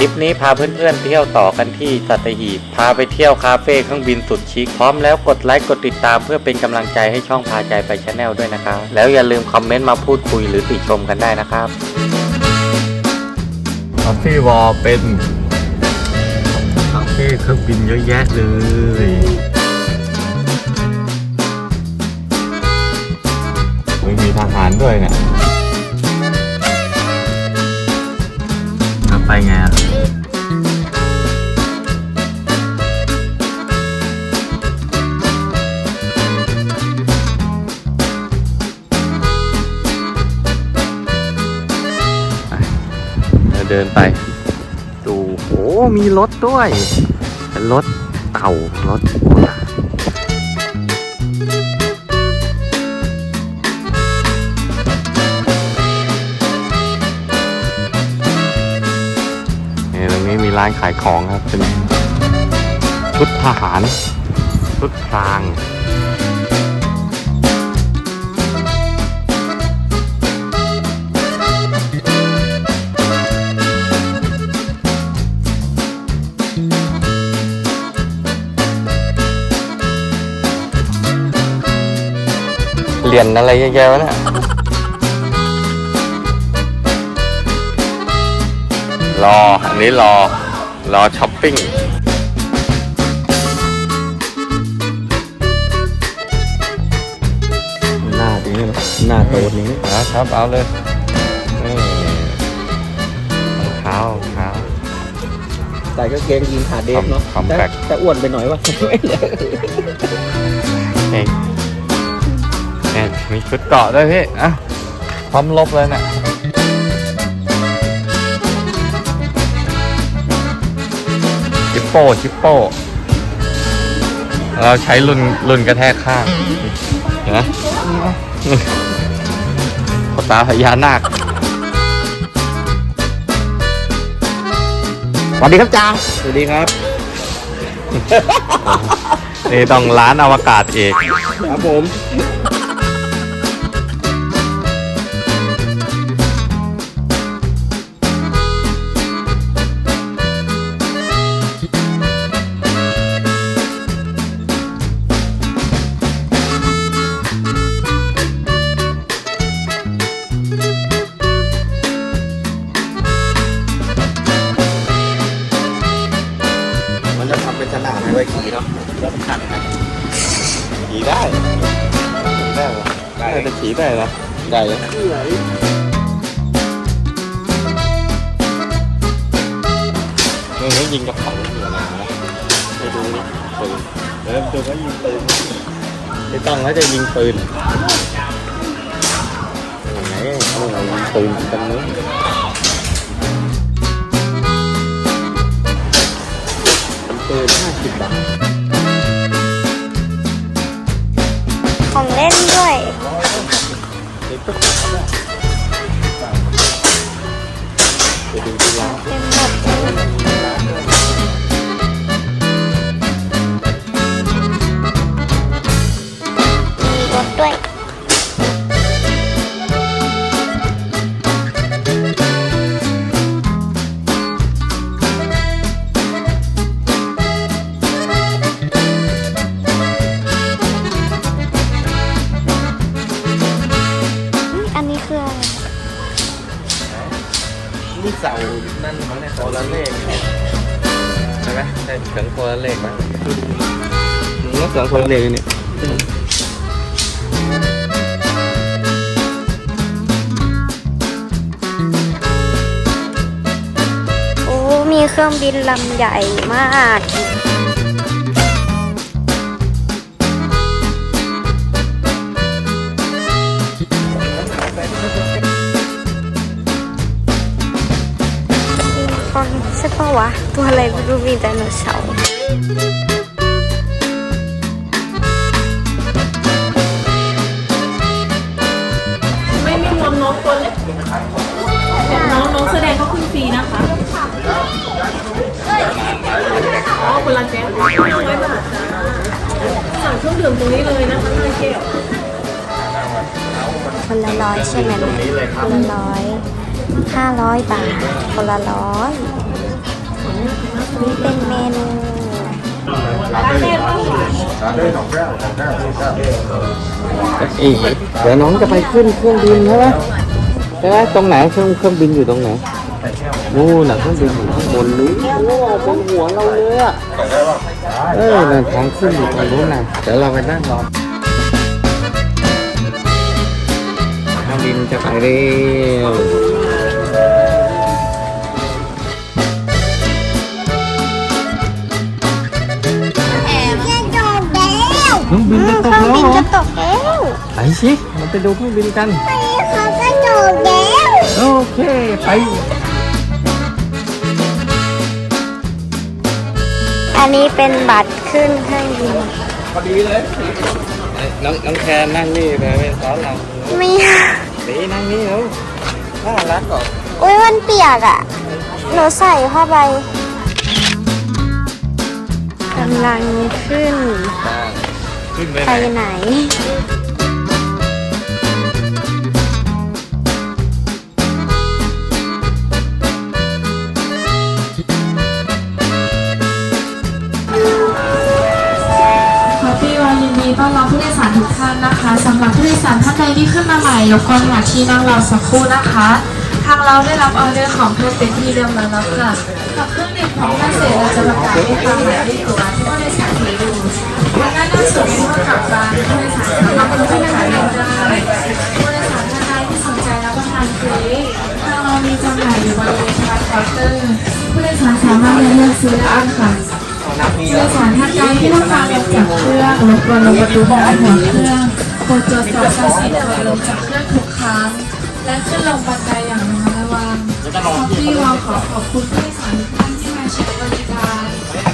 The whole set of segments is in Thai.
ลิปนี้พาเพื่อนๆเที่ยวต่อกันที่สัตหีบพาไปเที่ยวคาเฟ่เครื่องบินสุดชิคพร้อมแล้วกดไลค์กดติดตามเพื่อเป็นกำลังใจให้ช่องพาใจไปชาแนลด้วยนะครับแล้วอย่าลืมคอมเมนต์มาพูดคุยหรือติชมกันได้นะครับคาเฟ่วอลเป็นคาเฟ่เครื่องบินเยอะแยะเลยม่มีทหารด้วยเนี่ยไปไงอะ เดินไป ดูโอ้มีรถด้วยเป็นรถเต่ารถโบราณนี่ตรงนี้มีร้านขายของครับเป็นชุดทหารชุดพราง เหรียญอะไรเยอะแยะวะเนี่ยรอ อันนี้รอ รอช้อปปิ้ง หน้าดีนะหน้าโตนี้นะครับ เอาเลย นี่รองเท้ารองเท้า ใส่กางเกงยีนขาเดฟเนาะ คอมแต่แพคแต่อ้วนไปหน่อยวะไม่เลยเองเนี่ย มีชุดเกาะด้วยพี่อะพร้อมลบเลยเนี่ยจิปโป้จิปโป้เราใช้รุ่นรุ่นกระแทกข้างเห็นไหมขนตาพญานาคสวัสดีครับจ้าสวัสดีครับ นี่ต้องร้านอวกาศเอกครับผม ได้จะขี่ได้เหรอได้เลยเออยิงกระเป๋าอยู่นะไปดูนี่ปืนเออดูว่ายิงปืนไม่ต้องแล้วจะยิงปืนไหนเอาเรายิงปืนกันนู้นปืนห้าสิบบาท เสานั่นมั้งเนี่ยโซลาเลขใช่ไหมใช่เสียงโซลาเลขไหมนี่เสาคนเลยเนี่ยโอ้มีเครื่องบินลำใหญ่มาก ใช่ปะวะ ตัวอะไรไม่รู้มีไดโนเสาร์ไม่ม่รวมน้องตัวเล็กน้องน้องแสดงเขาขึ้นฟรีนะคะอ๋อคนละแก้วร้อยบาทจ้าสั่งเครื่องดื่มตรงนี้เลยนะคะห้าแก้วคนละร้อยใช่ไหมคนละร้อยห้าร้อยบาทคนละร้อย นี่เป็นเมนูอีเดี๋ยวน้องจะไปขึ้นเครื่องบินใช่ไหมใช่ไหมตรงไหนเครื่องเครื่องบินอยู่ตรงไหนนู่นน่ะเครื่องบินอยู่ข้างบนนู้นโอ้บนหัวเราเลยอะเออนั่นทางขึ้นอยู่ตรงนู้นน่ะเดี๋ยวเราไปนั่งรอเครื่องบินจะไปเร็ว แล้วเครื่องบินจะตกเครื่องแล้วบินเหรอจะตกแล้วไปสิเราไปดูเครื่องบินกันเขาจะจบแล้วโอเคไปอันนี้เป็นบัตรขึ้นเครื่องบินน้องน้องแคนนั่งนี่ไปเป็นซ้อนเราไม่สีนั่งนี่เร็วน่ารักก่อนอุ้ยมันเปียกอะหนูใส่ผ้าใบกำลังขึ้น ขึ้นไปไปไหนไหน ขอพี่วายินดีต้อนรับผู้โดยสารทุกท่านนะคะสำหรับผู้โดยสารท่านใดที่ขึ้นมาใหม่รบกวนหาที่นั่งรอสักครู่นะคะ ทางเราได้รับออเดอร์ของเพื่อนเป็นที่เรียบร้อยแล้วค่ะกับเครื่องดื่มของท่านเสร็จเราจะประกาศให้ฟังหมายเลขตัวามารถเลือกซื้อได้ค่ะผู้โดยสารท่านใดที่ต้องการลงจากเครื่องรบกวนลงประตูของหัวเครื่องโปรดตรวจสอบการสิทธิ์ก่อนลงจากเครื่องทุกครั้ง และขึ้นลงบันไดอย่างระมัดระวังขอพี่วอขอขอบคุณผู้โดยสารทุกท่านที่มาใช้บริการ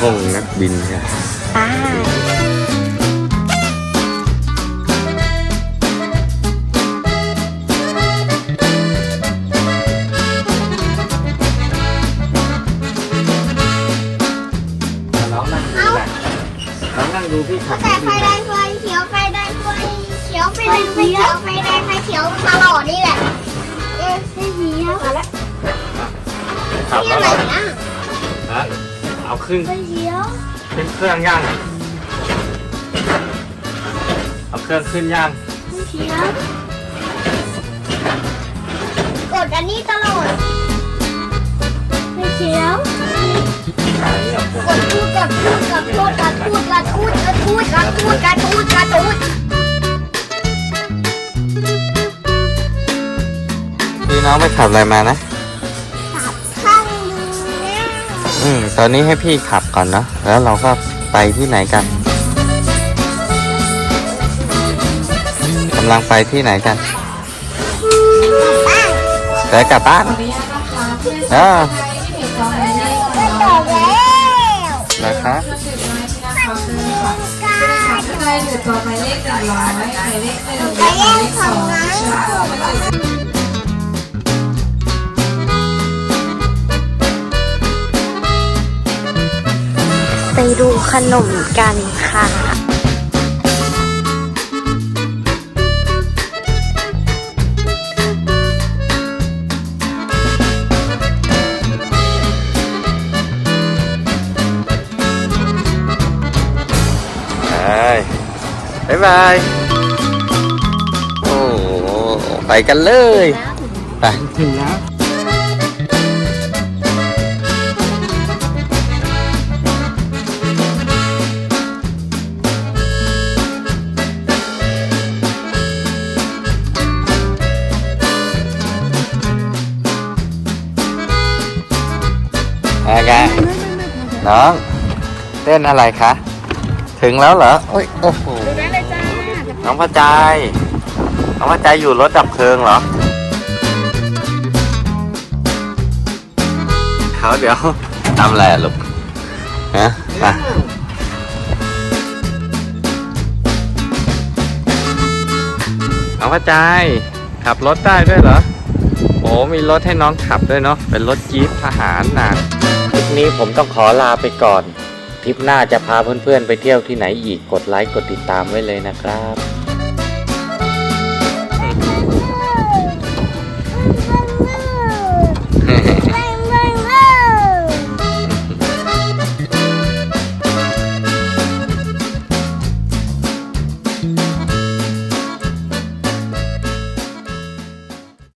ห้องนักบินกันป้าน้องนั่งดูแหละน้องนั่งดูพี่ขับแต่ไฟแดงไฟเขียวไฟแดงไฟเขียวไฟแดงไฟเขียวไฟแดงไฟเขียวตลอดนี่แหละเออไฟเขียวมาแล้วขับนี่แล้วอะเหรอไรนะฮะ เอาขึ้นไฟเขียวขึ้นเครื่องย่าง เอาเครื่องขึ้นย่างไฟเขียวกดอันนี้ตลอดไฟเขียวไหนอะผมกดพูดกดพูดกดพูดกดพูดกดพูดกดพูดกดพูดกดพูดกดพูดพี่น้องไปขับอะไรมานะ ตอนนี้ให้พี่ขับก่อนเนาะแล้วเราก็ไปที่ไหนกันกำลังไปที่ไหนกันแต่กลับบ้านเออนะคะใครอยู่ตัวหมายเลขหนึ่งร้อยหมายเลขหนึ่งหมายเลขสอง ดูขนมกันค่ะ ไปบ๊ายบาย โอ้โหไปกันเลย ไป ถึงแล้ว ไรกันน้องเต้นอะไรคะ ถึงแล้วเหรอโอ้ยโอ้โหน้องพระจายน้องพระจายอยู่รถดับเพลิงเหรอเขาเดี๋ยวทำอะไรอะลูกฮะมาน้องพระจายขับรถได้ด้วยเหรออ้มีรถให้น้องขับด้วยเนาะเป็นรถจี๊ปทหารนะทริป นี้ผมต้องขอลาไปก่อน ทริปหน้าจะพาเพื่อนๆไปเที่ยวที่ไหนอีกกดไลค์กดติดตามไว้เลยนะครับ